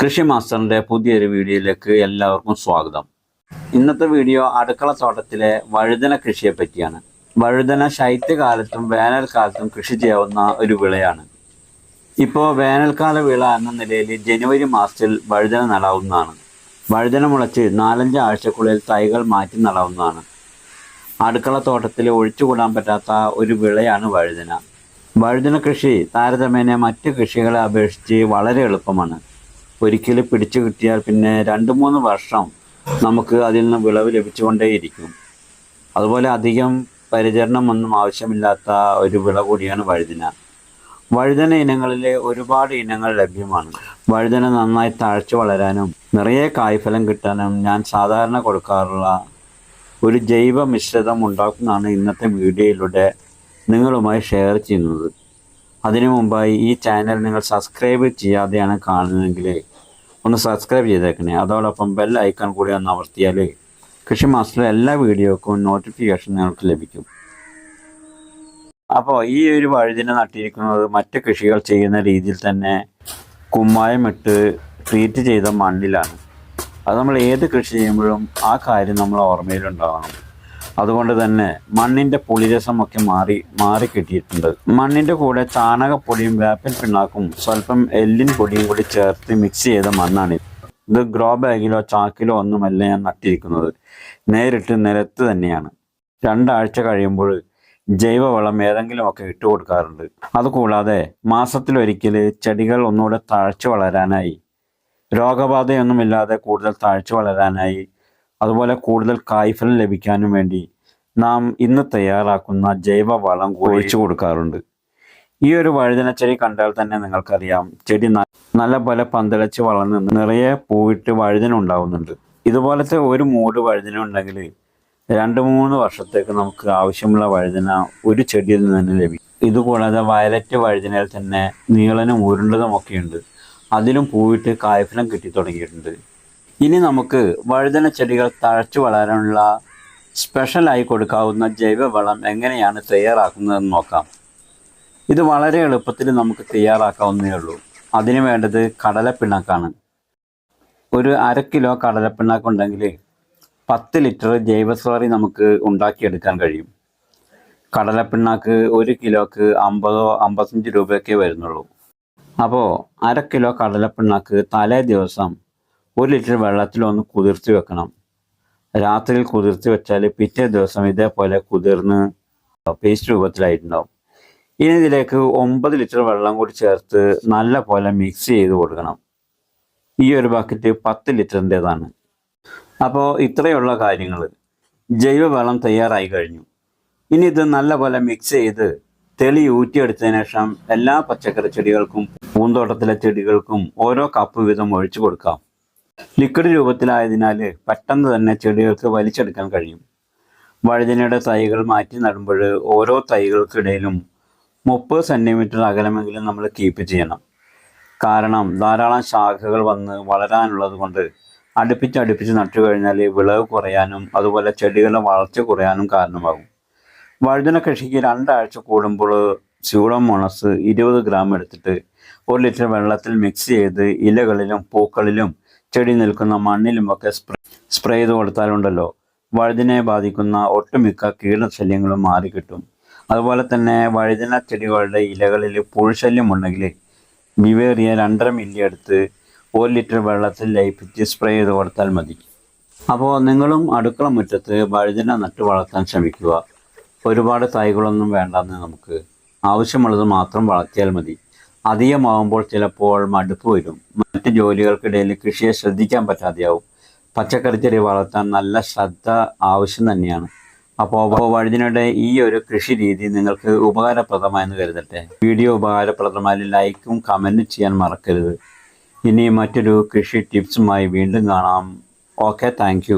കൃഷി മാസ്റ്ററിന്റെ പുതിയൊരു വീഡിയോയിലേക്ക് എല്ലാവർക്കും സ്വാഗതം. ഇന്നത്തെ വീഡിയോ അടുക്കള തോട്ടത്തിലെ വഴുതന കൃഷിയെ പറ്റിയാണ് വഴുതന ശൈത്യകാലത്തും വേനൽക്കാലത്തും കൃഷി ചെയ്യാവുന്ന ഒരു വിളയാണ്. ഇപ്പോൾ വേനൽക്കാല വിള എന്ന നിലയിൽ ജനുവരി മാസത്തിൽ വഴുതന നടാവുന്നതാണ്. വഴുതന മുളച്ച് നാലഞ്ച് ആഴ്ചക്കുള്ളിൽ തൈകൾ മാറ്റി നടാവുന്നതാണ്. അടുക്കള തോട്ടത്തിൽ ഒഴിച്ചുകൂടാൻ പറ്റാത്ത ഒരു വിളയാണ് വഴുതന. വഴുതന കൃഷി താരതമ്യേന മറ്റ് കൃഷികളെ അപേക്ഷിച്ച് വളരെ എളുപ്പമാണ്. ഒരിക്കൽ പിടിച്ചു കിട്ടിയാൽ പിന്നെ രണ്ട് മൂന്ന് വർഷം നമുക്ക് അതിൽ നിന്ന് വിളവ് ലഭിച്ചുകൊണ്ടേയിരിക്കും. അതുപോലെ അധികം പരിചരണം ഒന്നും ആവശ്യമില്ലാത്ത ഒരു വിള കൂടിയാണ് വഴുതന. വഴുതന ഇനങ്ങളിലെ ഒരുപാട് ഇനങ്ങൾ ലഭ്യമാണ്. വഴുതന നന്നായി തഴച്ചു വളരാനും നിറയെ കായ്ഫലം കിട്ടാനും ഞാൻ സാധാരണ കൊടുക്കാറുള്ള ഒരു ജൈവ മിശ്രിതം ഉണ്ടാക്കുന്നതാണ് ഇന്നത്തെ വീഡിയോയിലൂടെ നിങ്ങളുമായി ഷെയർ ചെയ്യുന്നത്. അതിനു മുമ്പായി ഈ ചാനൽ നിങ്ങൾ സബ്സ്ക്രൈബ് ചെയ്യാതെയാണ് കാണുന്നതെങ്കിൽ ഒന്ന് സബ്സ്ക്രൈബ് ചെയ്തേക്കണേ. അതോടൊപ്പം ബെൽ ഐക്കൺ കൂടി ഒന്ന് അമർത്തിയാൽ കൃഷി മാസ്റ്ററിലെ എല്ലാ വീഡിയോക്കും നോട്ടിഫിക്കേഷൻ നിങ്ങൾക്ക് ലഭിക്കും. അപ്പോൾ ഈ ഒരു വഴുതിനെ നട്ടിരിക്കുന്നത് മറ്റ് കൃഷികൾ ചെയ്യുന്ന രീതിയിൽ തന്നെ കുമ്മായമിട്ട് ട്രീറ്റ് ചെയ്ത മണ്ണിലാണ്. അത് നമ്മൾ ഏത് കൃഷി ചെയ്യുമ്പോഴും ആ കാര്യം നമ്മൾ ഓർമ്മയിലുണ്ടാവണം. അതുകൊണ്ട് തന്നെ മണ്ണിന്റെ പുളിരസമൊക്കെ മാറി മാറി കിട്ടിയിട്ടുണ്ട്. മണ്ണിന്റെ കൂടെ ചാണകപ്പൊടിയും വേപ്പൻ പിണ്ണാക്കും സ്വല്പം എല്ലിൻ പൊടിയും കൂടി ചേർത്ത് മിക്സ് ചെയ്ത മണ്ണാണ് ഇത്. ഗ്രോ ബാഗിലോ ചാക്കിലോ ഒന്നുമല്ല ഞാൻ നട്ടിരിക്കുന്നത്. നേരിട്ട് നിലത്ത് തന്നെയാണ്. രണ്ടാഴ്ച കഴിയുമ്പോൾ ജൈവവളം ഏതെങ്കിലുമൊക്കെ ഇട്ട് കൊടുക്കാറുണ്ട്. അതുകൂടാതെ മാസത്തിലൊരിക്കൽ ചെടികൾ ഒന്നുകൂടെ താഴ്ച വളരാനായി രോഗബാധയൊന്നുമില്ലാതെ കൂടുതൽ താഴ്ച വളരാനായി അതുപോലെ കൂടുതൽ കായ്ഫലം ലഭിക്കാനും വേണ്ടി നാം ഇന്ന് തയ്യാറാക്കുന്ന ജൈവവളം ഒഴിച്ചു കൊടുക്കാറുണ്ട്. ഈ ഒരു വഴുതന ചെടി കണ്ടാൽ തന്നെ നിങ്ങൾക്കറിയാം ചെടി നല്ല പോലെ പന്തളിച്ച് വളർന്ന് നിറയെ പൂവിട്ട് വഴുതന ഉണ്ടാവുന്നുണ്ട്. ഇതുപോലത്തെ ഒരു മൂട് വഴുതന ഉണ്ടെങ്കിൽ രണ്ട് മൂന്ന് വർഷത്തേക്ക് നമുക്ക് ആവശ്യമുള്ള വഴുതന ഒരു ചെടിയിൽ നിന്ന് തന്നെ ലഭിക്കും ഇതുകൂടാതെ വയലറ്റ് വഴുതനയിൽ തന്നെ നീളനും ഉരുണ്ടതും ഉണ്ട് അതിലും പൂവിട്ട് കായ്ഫലം കിട്ടി തുടങ്ങിയിട്ടുണ്ട്. ഇനി നമുക്ക് വഴുതന ചെടികൾ തഴച്ചു വളരാനുള്ള സ്പെഷ്യലായി കൊടുക്കാവുന്ന ജൈവവളം എങ്ങനെയാണ് തയ്യാറാക്കുന്നതെന്ന് നോക്കാം. ഇത് വളരെ എളുപ്പത്തിൽ നമുക്ക് തയ്യാറാക്കാവുന്നേ ഉള്ളൂ. അതിന് വേണ്ടത് കടലപ്പിണ്ണാക്കാണ്. ഒരു അര കിലോ കടലപ്പിണ്ണാക്ക് ഉണ്ടെങ്കിൽ പത്ത് ലിറ്റർ ജൈവസ്ലറി നമുക്ക് ഉണ്ടാക്കിയെടുക്കാൻ കഴിയും. കടലപ്പിണ്ണാക്ക് ഒരു കിലോക്ക് അമ്പതോ അമ്പത്തഞ്ച് രൂപയൊക്കെ വരുന്നുള്ളൂ. അപ്പോൾ അര കിലോ കടലപ്പിണ്ണാക്ക് തലേ ദിവസം ഒരു ലിറ്റർ വെള്ളത്തിൽ ഒന്ന് കുതിർത്തി വെക്കണം. രാത്രിയിൽ കുതിർത്തി വെച്ചാൽ പിറ്റേ ദിവസം ഇതേപോലെ കുതിർന്ന് പേസ്റ്റ് രൂപത്തിലായിട്ടുണ്ടാവും. ഇനി ഇതിലേക്ക് ഒമ്പത് ലിറ്റർ വെള്ളം കൂടി ചേർത്ത് നല്ല പോലെ മിക്സ് ചെയ്ത് കൊടുക്കണം. ഈ ഒരു ബക്കറ്റ് പത്ത് ലിറ്ററിന്റെതാണ്. അപ്പോൾ ഇത്രയുള്ള കാര്യങ്ങൾ ജൈവവളം തയ്യാറായി കഴിഞ്ഞു. ഇനി ഇത് നല്ലപോലെ മിക്സ് ചെയ്ത് തെളി ഊറ്റിയെടുത്തതിന് ശേഷം എല്ലാ പച്ചക്കറി ചെടികൾക്കും പൂന്തോട്ടത്തിലെ ചെടികൾക്കും ഓരോ കപ്പ് വീതം ഒഴിച്ചു കൊടുക്കാം. ലിക്വിഡ് രൂപത്തിലായതിനാൽ പെട്ടെന്ന് തന്നെ ചെടികൾക്ക് വലിച്ചെടുക്കാൻ കഴിയും. വഴുതനയുടെ തൈകൾ മാറ്റി നടുമ്പോൾ ഓരോ തൈകൾക്കിടയിലും മുപ്പത് സെന്റിമീറ്റർ അകലമെങ്കിലും നമ്മൾ കീപ്പ് ചെയ്യണം. കാരണം ധാരാളം ശാഖകൾ വന്ന് വളരാനുള്ളത് കൊണ്ട് അടുപ്പിച്ച് അടുപ്പിച്ച് നട്ടു കഴിഞ്ഞാൽ വിളവ് കുറയാനും അതുപോലെ ചെടികളുടെ വളർച്ച കുറയാനും കാരണമാകും. വഴുതന കൃഷിക്ക് രണ്ടാഴ്ച കൂടുമ്പോൾ സ്യൂഡോമോണസ് ഇരുപത് ഗ്രാം എടുത്തിട്ട് ഒരു ലിറ്റർ വെള്ളത്തിൽ മിക്സ് ചെയ്ത് ഇലകളിലും പൂക്കളിലും ചെടി നിൽക്കുന്ന മണ്ണിലുമൊക്കെ സ്പ്രേ സ്പ്രേ ചെയ്ത് കൊടുത്താലുണ്ടല്ലോ. വഴുതിനെ ബാധിക്കുന്ന ഒട്ടുമിക്ക കീടശല്യങ്ങളും മാറിക്കിട്ടും അതുപോലെ തന്നെ വഴുതിന ചെടികളുടെ ഇലകളിൽ പുഴുശല്യം ഉണ്ടെങ്കിൽ വിവേറിയ രണ്ടര മില്ലി എടുത്ത് ഒരു ലിറ്റർ വെള്ളത്തിൽ ലയിപ്പിച്ച് സ്പ്രേ ചെയ്ത് കൊടുത്താൽ മതി. അപ്പോൾ നിങ്ങളും അടുക്കള മുറ്റത്ത് വഴുതിന നട്ടു വളർത്താൻ ശ്രമിക്കുക. ഒരുപാട് തൈകളൊന്നും വേണ്ടെന്ന് നമുക്ക് ആവശ്യമുള്ളത് മാത്രം വളർത്തിയാൽ മതി. അധികമാകുമ്പോൾ ചിലപ്പോൾ മടുപ്പ് വരും. മറ്റ് ജോലികൾക്കിടയിൽ കൃഷിയെ ശ്രദ്ധിക്കാൻ പറ്റാതെയാവും. പച്ചക്കറി ചെടി വളർത്താൻ നല്ല ശ്രദ്ധ ആവശ്യം തന്നെയാണ്. അപ്പോൾ വഴുതിനയുടെ ഈ ഒരു കൃഷി രീതി നിങ്ങൾക്ക് ഉപകാരപ്രദമായെന്ന് കരുതട്ടെ? വീഡിയോ ഉപകാരപ്രദമായി ലൈക്കും കമന്റും ചെയ്യാൻ മറക്കരുത്. ഇനി മറ്റൊരു കൃഷി ടിപ്സുമായി വീണ്ടും കാണാം. Okay thank